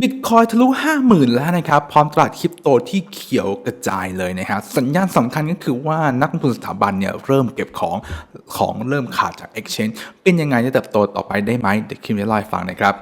บิตคอยทะลุ 50,000 แล้วนะครับ พร้อมตลาดคริปโตที่เขียวกระจายเลยนะครับสัญญาณสำคัญก็คือว่านักลงทุนสถาบันเนี่ยเริ่มเก็บของของเริ่มขาดจาก Exchange เป็นยังไงจะเติบโตต่อไปได้ไหมเดี๋ยวคิมจะเล่าให้ฟังนะครับ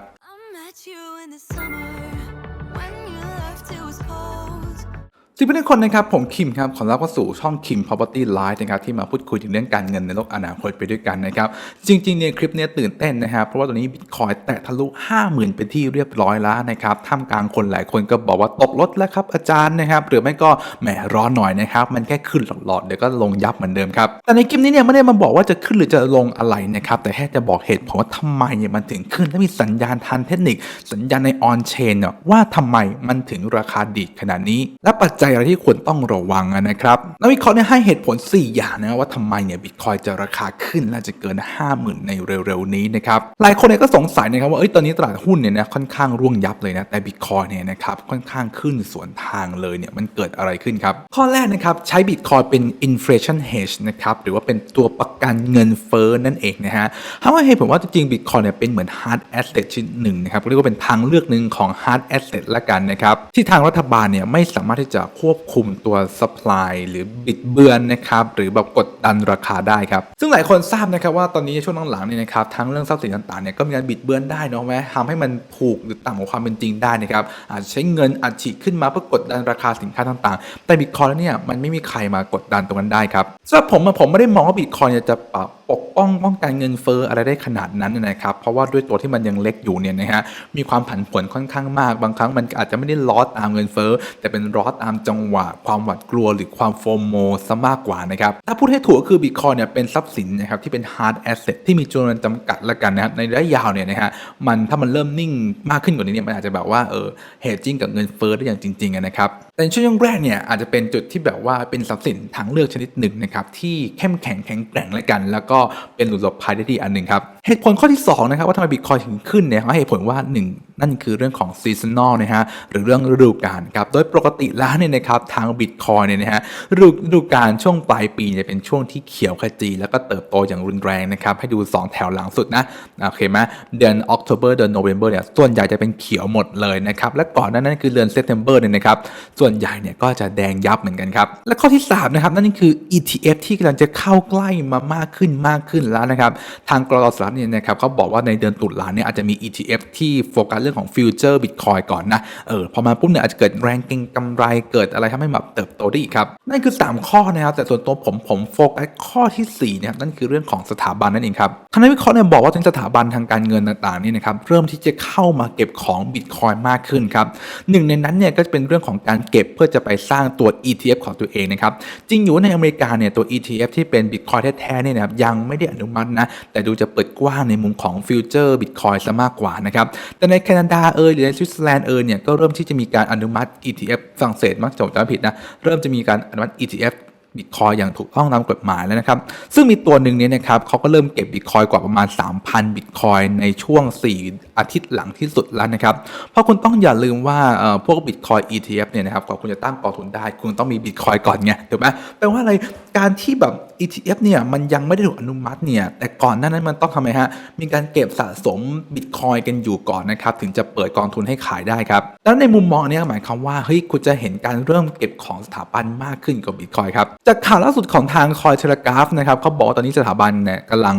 สวัสดีเพื่อนคนนะครับผมคิมครับขอรับเข้าสู่ช่องคิม Property Live นะครับที่มาพูดคุยถึงเรื่องการเงินในโลกอนาคตไปด้วยกันนะครับจริงๆเนี่ยคลิปเนี้ยตื่นเต้นนะครับเพราะว่าตอนนี้บิตคอยแตะทะลุ 50,000 เป็นที่เรียบร้อยแล้วนะครับท่ามกลางคนหลายคนก็บอกว่าตกรถแล้วครับอาจารย์นะครับหรือไม่ก็แหมร้อนหน่อยนะครับมันแค่ขึ้นหลอดๆเดี๋ยวก็ลงยับเหมือนเดิมครับแต่ในคลิปนี้เนี่ยไม่ได้มาบอกว่าจะขึ้นหรือจะลงอะไรนะครับแต่แค่จะบอกเหตุผลว่าทำไมเนี่ยมันถึงขึ้นและมีสัญญาณทางเทคนิค สัญญาณในออนเชนเนี่ยว่าทำไมมันถึงราคาดีขนาดนี้ และปัจจัยอะไรที่ควรต้องระวังนะครับนักวิเคราะห์เนี่ยให้เหตุผล 4 อย่างนะว่าทำไมเนี่ยบิตคอยจะราคาขึ้นและจะเกิน 50,000 ในเร็วๆนี้นะครับหลายคนเนี่ยก็สงสัยนะครับว่าเอ้ยตอนนี้ตลาดหุ้นเนี่ยนะค่อนข้างร่วงยับเลยนะแต่บิตคอยเนี่ยนะครับค่อนข้างขึ้นสวนทางเลยเนี่ยมันเกิดอะไรขึ้นครับข้อแรกนะครับใช้บิตคอยเป็น inflation hedge นะครับหรือว่าเป็นตัวประกันเงินเฟ้อนั่นเองนะฮะถ้าว่าเหตุผลว่าจริงๆบิตคอยเนี่ยเป็นเหมือน hard asset ชิ้นหนึ่งนะครับเรียกว่าเป็นทางเลือกหนึ่งของ hard asset ละกันนะครับที่ทางรัฐบาลเนี่ยไม่สามารถที่จะควบคุมตัว supply หรือบิดเบือนนะครับหรือแบบกดดันราคาได้ครับ ซึ่งหลายคนทราบนะครับว่าตอนนี้ช่วงหลังๆเนี่ยนะครับทั้งเรื่องทรัพย์สินต่างๆเนี่ยก็มีการบิดเบือนได้นะแม้ทำให้มันถูกหรือต่ำกว่าความเป็นจริงได้นะครับอาจจะใช้เงินอัดฉีดขึ้นมาเพื่อกดดันราคาสินค้าต่างๆ แต่บิตคอยน์เนี่ยมันไม่มีใครมากดดันตรงนั้นได้ครับสำหรับผมผมไม่ได้มองว่าบิตคอยน์เนี่ยจะปรับ ปกป้องป้องกันเงินเฟ้ออะไรได้ขนาดนั้นนะครับ เพราะว่าด้วยตัวที่มันยังเล็กอยู่เนี่ยนะฮะมีความผันผวนค่อนข้างมาก บางครั้งมันอาจจะไม่ได้ล้อตามเงินเฟ้อแต่เป็นล้อตามจังหวะ ความหวาดกลัวหรือความโฟโมซะมากกว่านะครับถ้าพูดให้ถูกก็คือบิตคอยเนี่ยเป็นทรัพย์สินนะครับที่เป็น hard asset ที่มีจำนวนจำกัดละกันนะครับในระยะยาวเนี่ยนะฮะมันถ้ามันเริ่มนิ่งมากขึ้นกว่านี้เนี่ยมันอาจจะแบบว่าเออ hedging กับเงินเฟ้อได้อย่างจริงๆนะครับแต่ช่วงแรกเนี่ยอาจจะเป็นจุดที่แบบว่าเป็นทรัพย์สินทางเลือกชนิดหนึ่งนะครับที่เข้มแข็งแข็งแกร่งละกัน แล้วก็เป็นหลุดหลบภัยได้ดีอันหนึ่งครับเหตุผลข้อที่สองนะครับว่าทำไมบิตคอยถึงขึ้นเนี่ยเขาให้เหตุผลว่าหนึ่งนั่นคือเรื่องของซีซันอลนะฮะหรือเรื่องฤดูกาลครับโดยปกติแล้วเนี่ยนะครับทางบิตคอยเนี่ยนะฮะฤดูกาลช่วงปลายปีเนี่ยเป็นช่วงที่เขียวขจีแล้วก็เติบโตอย่างรุนแรงนะครับให้ดู 2 แถวหลังสุดนะโอเคไหมเดือนออกโทเบอร์เดือนโนเวม ber เนี่ยส่วนใหญ่จะเป็นเขียวหมดเลยนะครับและก่อนหนานั้นคือเดือนเซปเทมเบอร์เนี่ยนะครับส่วนใหญ่เนี่ยก็จะแดงยับเหมือนกันครับและข้อที่สามนะครับนั่นคือ ETF ที่กำลังจะเข้าใกล้มามากขึ้นมากขึ้นแล้วนะครับ ทางกรอสหรัฐเนี่ยนะครับเขาบอกว่าในเดือนตุลาเนี่ยอาจจะมี ETF ที่โฟกัสเรื่องของฟิวเจอร์บิตคอยก่อนนะเออพอมาปุ๊บเนี่ยอาจจะเกิดแรงก็งกำไรเกิดอะไรทำให้แบบเติบโตได้อีกครับ นั่นคือ 3 ข้อนะครับ แต่ส่วนตัวผมผมโฟกัสข้อที่4นะครับนั่นคือเรื่องของสถาบันนั่นเองครับทางนักวิเคราะห์เนี่ยบอกว่าทั้งสถาบันทางการเงินต่างๆนี่นะครับเริ่มที่จะเข้ามาเก็บของบิตคอยมากขึ้นครับหนึ่งในนั้นเนี่ยก็จะเป็นเรื่องของการเก็บเพื่อจะไปสร้างตัว ETF ของตัวเองนะครับจริงอยู่ในอเมริกาเนี่ยตัว ETF ที่เป็นบิตคอยแท้ๆเนี่ยนะครับยังไม่ได้อนุมัตินะ แต่ดูจะเปิดกว้างในมุมของฟิวเจอร์บิตคอยซะมากกว่านะครับ แต่ในแคนาดาเอยหรือในสวิตเซอร์แลนด์เอยเนี่ยก็เริ่มที่จะมีการอนุมัติ ETF ฝรั่งเศสมักจะจำไม่ผิดนะเริ่มจะมีการอนุมัติ ETF บิตคอยอย่างถูกต้องตามกฎหมายแล้วนะครับ ซึ่งมีตัวหนึ่งเนี่ยนะครับเขาก็เริ่มเก็บบิตคอยกว่าประมาณ 3,000 บิตคอยในช่วง 4 อาทิตย์หลังที่สุดแล้วนะครับ เพราะคุณต้องอย่าลืมว่าพวกบิตคอย ETF เนี่ยนะครับกว่าคุณจะตั้งกองทุนได้ คุณต้องมีบิตคอยก่อนไงถูกไหมแปลว่าอะไรการที่แบบ ETF เนี่ยมันยังไม่ได้ถูกอนุมัติเนี่ยแต่ก่อนหน้านั้นมันต้องทำไมฮะมีการเก็บสะสมบิตคอยกันอยู่ก่อนนะครับถึงจะเปิดกองทุนให้ขายได้ครับแล้วในมุมมองนี้หมายความว่าเฮ้ยคุณจะเห็นการเริ่มเก็บของสถาบันมากขึ้นกับบิตคอยครับจากข่าวล่าสุดของทางคอยเทเลกราฟนะครับเขาบอกตอนนี้สถาบันเนี่ยกำลัง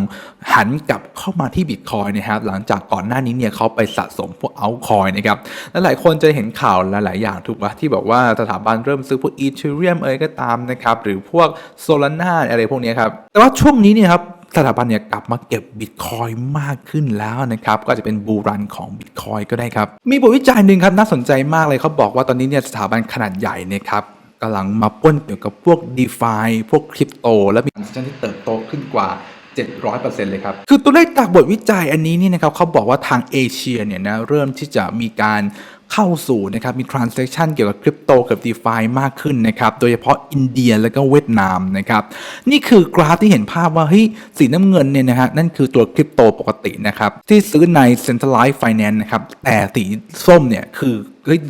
หันกลับเข้ามาที่บิตคอยนะครับหลังจากก่อนหน้านี้เนี่ยเขาไปสะสมพวกเอาคอยนะครับและหลายคนจะเห็นข่าวลหลาย ๆ อย่างถูกปะที่บอกว่าสถาบันเริ่มซื้อพวกอีเทเรียมเอ่ยก็ตามนะครับหรือพวกโซลาร่าอะไรพวกนี้ครับแต่ว่าช่วงนี้เนี่ยครับสถาบันเนี่ยกลับมาเก็บบิตคอยมากขึ้นแล้วนะครับ ก็จะเป็นบูรันของบิตคอยก็ได้ครับ มีบทวิจัยหนึ่งครับน่าสนใจมากเลยเขาบอกว่าตอนนี้เนี่ยสถาบันขนาดใหญ่เนะครับ กำลังมาป้นเกี่ยวกับพวก d e f i พวกคริปโต และมีการสินที่เติบโตขึ้นกว่า700%เลยครับ คือตัวเลขจากบทวิจัยอันนี้นี่นะครับเขาบอกว่าทางเอเชียเนี่ยนะเริ่มที่จะมีการเข้าสู่นะครับมี transaction เกี่ยวกับคริปโตกับ d e f i มากขึ้นนะครับ โดยเฉพาะอินเดียและก็เวียดนามนะครับ นี่คือกราฟที่เห็นภาพว่าเฮ้ยสีน้ำเงินเนี่ยนะฮะนั่นคือตัวคริปโตปกตินะครับ ที่ซื้อใน Centralized Finance นะครับแต่สีส้มเนี่ยคือ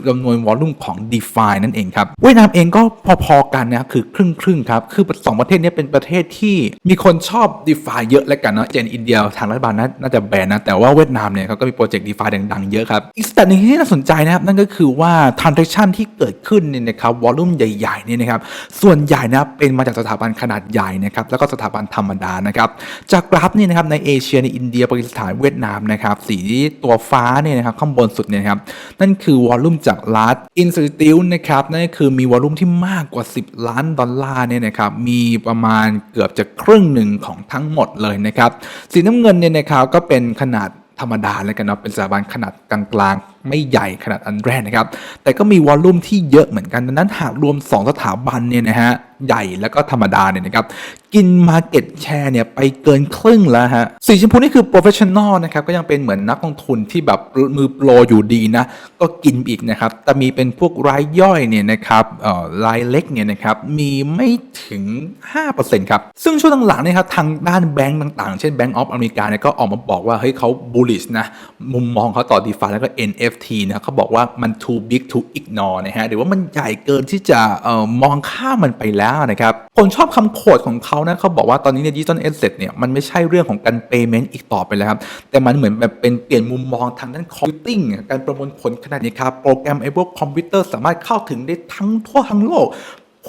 จำนวนวอลลุ่มของ d e f i นั่นเองครับเวียดนามเองก็พอๆกันนะครับคือครึ่งครึ่งๆครับคือสองประเทศนี้เป็นประเทศที่มีคนชอบ d e f i เยอะแล้วกันเนาะเจนอินเดียทางรัฐบาลน่าจะแบนนะแต่ว่าเวียดนามเนี่ยเขาก็มีโปรเจกต์ d e f i ดังๆเยอะครับอีกสเต็ปหนึงที่น่าสนใจนะครับนั่นก็คือว่า transaction ที่เกิดขึ้นเนี่ยนะครับวอลลุ่มใหญ่ๆเนี่ยนะครับส่วนใหญ่นะเป็นมาจากสถาบันขนาดใหญ่นะครับแล้วก็สถาบันธรรมดานะครับจากกราฟนี่นะครับในเอเชียในอินเดียปากีสถานเวียดนามนะครับสีตัวฟ้าเนี่ยนะครับข้างบนสุดเนี่ยครับนั่นคือวอลลุ่มจากรัฐอินสติทิวนะครับนั่นก็คือมีวอลลุ่มที่มากกว่า 10 ล้านดอลลาร์เนี่ยนะครับมีประมาณเกือบจะครึ่งหนึ่งของทั้งหมดเลยนะครับสีน้ำเงินเนี่ยนะครับก็เป็นขนาดธรรมดาแล้วกันเนาะเป็นสถาบันขนาดกลางๆ ไม่ใหญ่ขนาดอันแรกนะครับ แต่ก็มีวอลลุ่มที่เยอะเหมือนกันดังนั้นหากรวม 2 สถาบันเนี่ยนะฮะ ใหญ่แล้วก็ธรรมดาเนี่ยนะครับกิน Market Share เนี่ยไปเกินครึ่งแล้วฮะสีชมพูนี่คือ Professional นะครับก็ยังเป็นเหมือนนักลงทุนที่แบบมือโปรอยู่ดีนะก็กินอีกนะครับแต่มีเป็นพวกรายย่อยเนี่ยนะครับเอ่อรายเล็กเนี่ยนะครับมีไม่ถึง 5%ครับซึ่งช่วงหลังๆนี่ครับทางด้านแบงก์ต่างๆ เช่น Bank of America เนี่ยก็ออกมาบอกว่าเฮ้ยเขา bullish นะมุมมองเขาต่อ DeFi แล้วก็ NFT นะเขาบอกว่ามัน too big to ignore นะฮะหรือว่ามันใหญ่เกินที่จะเอ่อมองข้ามมันไปแล้วนะครับผมชอบคำโคดของเขานะเขาบอกว่าตอนนี้เนี่ย digital asset เนี่ยมันไม่ใช่เรื่องของการเ payment อีกต่อไปแล้วครับ แต่มันเหมือนแบบเป็นเปลี่ยนมุมมองทางด้านคอมพิวติ้งการประมวลผลขนาดนี้ครับ โปรแกรมไอ้พวกคอมพิวเตอร์สามารถเข้าถึงได้ทั้งทั่วทั้งโลก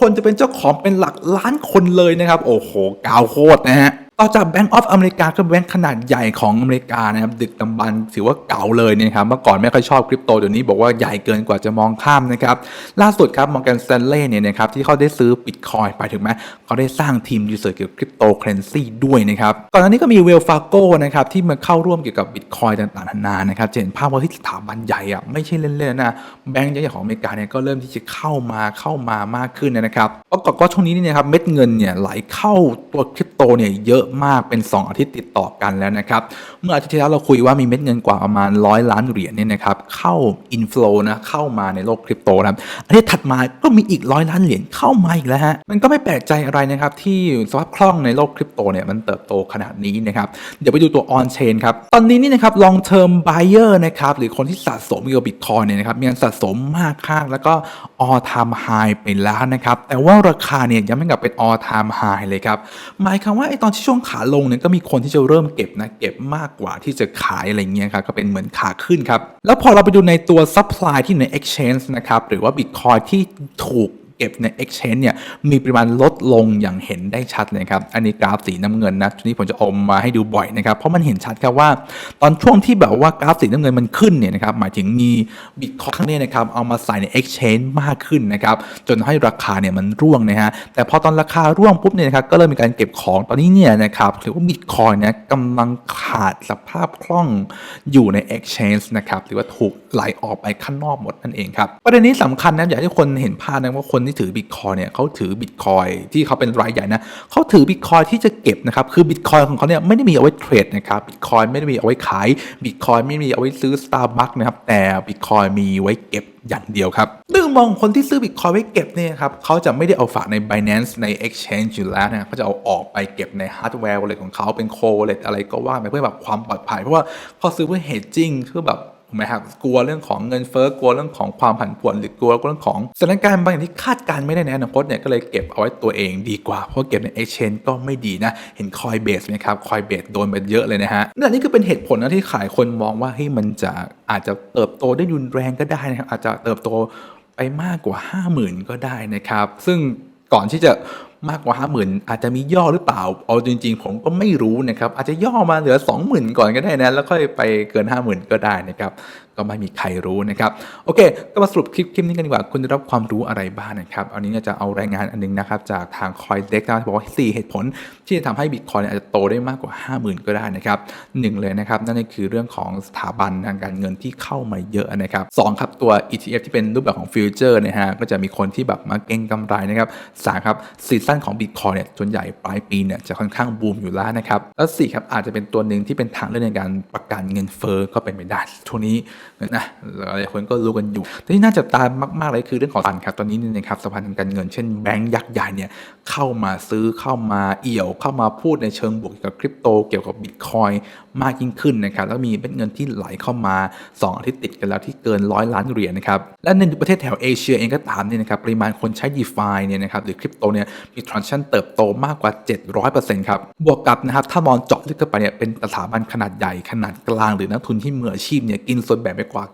คนจะเป็นเจ้าของเป็นหลักล้านคนเลยนะครับ โอ้โหกาวโคตรนะฮะ ต่อจาก Bank of America ก็แบงค์ขนาดใหญ่ของอเมริกานะครับดึกดำบรรพ์ถือว่าเก่าเลยเนยครับเมื่อก่อนไม่ค่อยชอบคริปโตเดี๋ยวนี้บอกว่าใหญ่เกินกว่าจะมองข้ามนะครับล่าสุดครับ Morgan Stanley เนี่ยนะครับที่เขาได้ซื้อ Bitcoin ไปถึงไหมเขาได้สร้างทีมรีเสิร์เกี่ยวกับคริปโตเคเรนซีด้วยนะครับก่อนหน้านี้ก็มี Wells Fargo นะครับที่มาเข้าร่วมเกี่ยวกับ Bitcoin ต่างๆนานานะครับเห็นภาพว่าที่สถาบันใหญ่อะไม่ใช่เล่นๆนะแบงก์ใหญ่ของอเมริกาเนี่ยก็เริ่มที่จะเข้ามาเข้ามามากขึ้นนะครับประกอบก็ช่วงนี้นี่นะครับเม็ดเงินเนี่ยไหลเข้าตัวคริปโตเนี่ยเยอะมากเป็น 2 อาทิตย์ติดต่อกันแล้วนะครับ เมื่ออาทิตย์ที่แล้วเราคุยว่ามีเม็ดเงินกว่าประมาณร้อยล้านเหรียญเนี่ยนะครับเข้าอินฟลูนะเข้ามาในโลกคริปโตนะครับอาทิตย์ถัดมาก็มีอีกร้อยล้านเหรียญเข้ามาอีกแล้วฮะมันก็ไม่แปลกใจอะไรนะครับที่สภาพคล่องในโลกคริปโตเนี่ยมันเติบโตขนาดนี้นะครับเดี๋ยวไปดูตัว on chain ครับตอนนี้นี่นะครับ long term buyer นะครับหรือคนที่สะสมเกี่ยวกับบิตคอยเนี่ยนะครับมีการสะสมมากข้างแล้วก็ all time high ไปแล้วนะครับแต่ว่าราคาเนี่ยยังไม่กลับเป็น all time high เลยครับหมายความว่าไอตอนที่ช่วงขาลงเนี่ยก็มีคนที่จะเริ่มเก็บนะเก็บมากกว่าที่จะขายอะไรเงี้ยครับก็เป็นเหมือนขาขึ้นครับ แล้วพอเราไปดูในตัว supply ที่ใน exchange นะครับหรือว่า bitcoin ที่ถูก เก็บใน Exchange เนี่ยมีปริมาณลดลงอย่างเห็นได้ชัดเลยครับอันนี้กราฟสีน้ำเงินนะทีนี้ผมจะอามาให้ดูบ่อยนะครับเพราะมันเห็นชัดครับว่า ตอนช่วงที่แบบว่ากราฟสีน้ำเงินมันขึ้นเนี่ยนะครับหมายถึงมีบิตคอยน์เนี่ยนะครับเอามาใส่ใน Exchange มากขึ้นนะครับจนให้ราคาเนี่ยมันร่วงนะฮะแต่พอตอนราคาร่วงปุ๊บเนี่ยนะครับก็เริ่มมีการเก็บของตอนนี้เนี่ยนะครับถือว่าบิตคอยน์เนี่ยกำลังขาดสภาพคล่องอยู่ใน Exchange นะครับหรือว่าถูกไหลออกไปข้างนอกหมดนั่นเองครับประเด็นนี้สำคัญนะอยากให้คนเห็นภาพนะว่าคนที่ถือบิตคอยเนี่ยเขาถือบิตคอยที่เขาเป็นรายใหญ่นะเขาถือบิตคอยที่จะเก็บนะครับคือบิตคอยของเขาเนี่ยไม่ได้มีเอาไว้เทรดนะครับบิตคอยไม่ได้มีเอาไว้ขายบิตคอยไม่มีเอาไว้ซื้อ Starbucks นะครับแต่บิตคอยมีไว้เก็บอย่างเดียวครับซึ่งมองคนที่ซื้อบิตคอยไว้เก็บเนี่ยครับเขาจะไม่ได้เอาฝากใน Binance ใน Exchange อยู่แล้วนะเขาจะเอาออกไปเก็บในฮาร์ดแวร์ wallet ของเขาเป็นโค wallet อะไรก็ว่าไปเพื่อแบบความปลอดภัยเพราะว่าเขาซื้อเพื่อ hedging เพื่อแบบ ถูกไหมครับกลัวเรื่องของเงินเฟ้อกลัวเรื่องของความผันผวนหรือกลัวเรื่องของสถานการณ์บางอย่างที่คาดการณ์ไม่ได้ในอนาคตเนี่ยก็เลยเก็บเอาไว้ตัวเองดีกว่า เพราะเก็บใน Exchange ก็ไม่ดีนะ เห็น Coinbase ไหมครับ Coinbase โดนไปเยอะเลยนะฮะนั่นนี่คือเป็นเหตุผลนะที่ขายคนมองว่าเฮ้ยมันจะอาจจะเติบโตได้รุนแรงก็ได้นะครับอาจจะเติบโตไปมากกว่า 50,000 ก็ได้นะครับ ซึ่งก่อนที่จะ มากกว่า50,000อาจจะมีย่อหรือเปล่า เอาจริง ๆ ผมก็ไม่รู้นะครับอาจจะย่อมาเหลือ 20,000 ก่อนก็ได้นะแล้วค่อยไปเกิน 50,000 ก็ได้นะครับก็ไม่มีใครรู้นะครับโอเค ก็มาสรุปคลิปคลิปนี้กันดีกว่าคุณได้รับความรู้อะไรบ้างนะครับอันนี้จะเอารายงานอันนึงนะครับจากทาง CoinDesk นะบอกว่า 4 เหตุผลที่จะทำให้ Bitcoin อาจจะโตได้มากกว่า 50,000 ก็ได้นะครับหนึ่งเลยนะครับนั่นคือเรื่องของสถาบันทางการเงินที่เข้ามาเยอะนะครับสองครับตัว ETF ที่เป็นรูปแบบของฟิวเจอร์นะฮะก็จะมีคนที่แบบมาเก็งกำไรนะครับสามครับสินทรัพย์ซั่นของ Bitcoin เนี่ยส่วนใหญ่ปลายปีเนี่ยจะค่อนข้างบูมอยู่แล้วนะครับ แล้วสี่ครับอาจจะเป็นตัวหนึ่งที่เป็นทางเลือกในการประกันเงินเฟ้อก็เป็นไปได้ช่วงนี้นะหลายคนก็รู้กันอยู่ แต่ที่น่าจับตามากๆเลยคือเรื่องของการครับตอนนี้นะครับสภาทางการเงินเช่นแบงก์ยักษ์ใหญ่เนี่ยเข้ามาซื้อเข้ามาเอี่ยว เข้ามาพูดในเชิงบวกเกี่ยวกับคริปโตเกี่ยวกับบิตคอยมากยิ่งขึ้นนะครับแล้วมีเป็นเงินที่ไหลเข้ามา2อาทิตย์ติดกันแล้วที่เกินร้อยล้านเหรียญนะครับและในประเทศแถวเอเชียเองก็ตามเนี่ยนะครับปริมาณคนใช้ d e f i เนี่ยนะครับหรือคริปโตเนี่ยมี transaction เติบโตมากกว่า 700%ครับ บวกกับนะครับถ้ามองเจาะลึกเข้าไปเนี่ยเป็นสถาบันขนาดใหญ่ขนาดกลางหรือนักทุนที่มืออาชีพเนี่ยกินส่วนแบ่งไปกว่า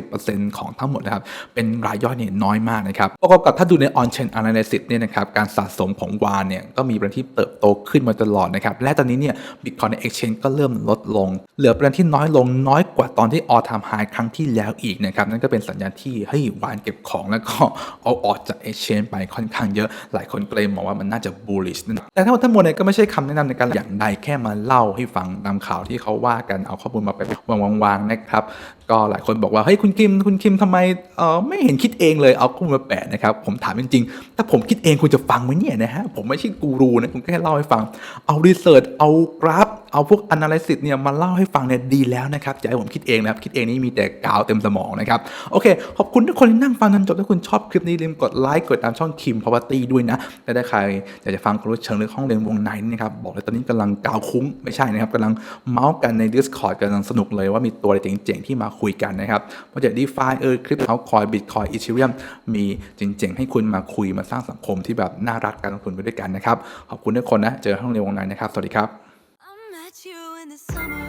90%ของทั้งหมดนะครับเป็นรายย่อยเนี่ยน้อยมากนะครับประกอบกับถ้าดูใน on chain analysis เนี่ยนะครับการสะสมของวานเนี่ยก็มีประเด็นที่เติบโตขึ้นมาตลอดนะครับและตอนนี้เนี่ย Bitcoin ใน exchange ก็เริ่มลดลง เหลือประเด็นที่น้อยลงน้อยกว่าตอนที่ all time high ครั้งที่แล้วอีกนะครับนั่นก็เป็นสัญญาณที่เฮ้วานเก็บของแล้วก็เอาออกจาก exchange ไปค่อนข้างเยอะหลายคนก็เลยมองว่ามันน่าจะ bullish นั่นแต่ทั้งหมดทั้งมวลเนี่ยก็ไม่ใช่คำแนะนำในการอย่างใดแค่มาเล่าให้ฟังตามข่าวที่เขาว่ากันเอาข้อมูลมาไปวางๆนะครับ ก็หลายคนบอกว่าเฮ้ยคุณคิมคุณคิมทำไมเออไม่เห็นคิดเองเลยเอาข้อมูลมาแปะนะครับผมถามจริงๆถ้าผมคิดเองคุณจะฟังไหมเนี่ยนะฮะผมไม่ใช่กูรูนะผมแค่เล่าให้ฟังเอารีเสิร์ชเอากราฟ เอาพวก analysis เนี่ยมาเล่าให้ฟังเนี่ยดีแล้วนะครับอย่าให้ผมคิดเองนะครับ คิดเองนี่มีแต่กาวเต็มสมองนะครับ โอเค ขอบคุณทุกคนที่นั่งฟังจนจบถ้าคุณชอบคลิปนี้ลืมกดไลค์กดตามช่องคิมพาวตี้ด้วยนะและถ้าใครอยากจะฟังกรู้เชิงลึกห้องเรียนวงในนะครับบอกเลยตอนนี้กำลังกาวคุ้งไม่ใช่นะครับกำลังเมาส์กันใน Discord กำลังสนุกเลยว่ามีตัวอะไรเจ๋งๆที่มาคุยกันนะครับโปรเจกต์ดีฟาเออคลิปเฮาคอยบิตคอยอีเทเรียมมีเจ๋งๆให้คุณมาคุยมาสร้างสังคมที่แบบน่ารักการลงทุนไปด้วยกันนะครับขอบคุณทุกคนนะเจอห้องเรียนวงในนะครับสวัสดีครับ summer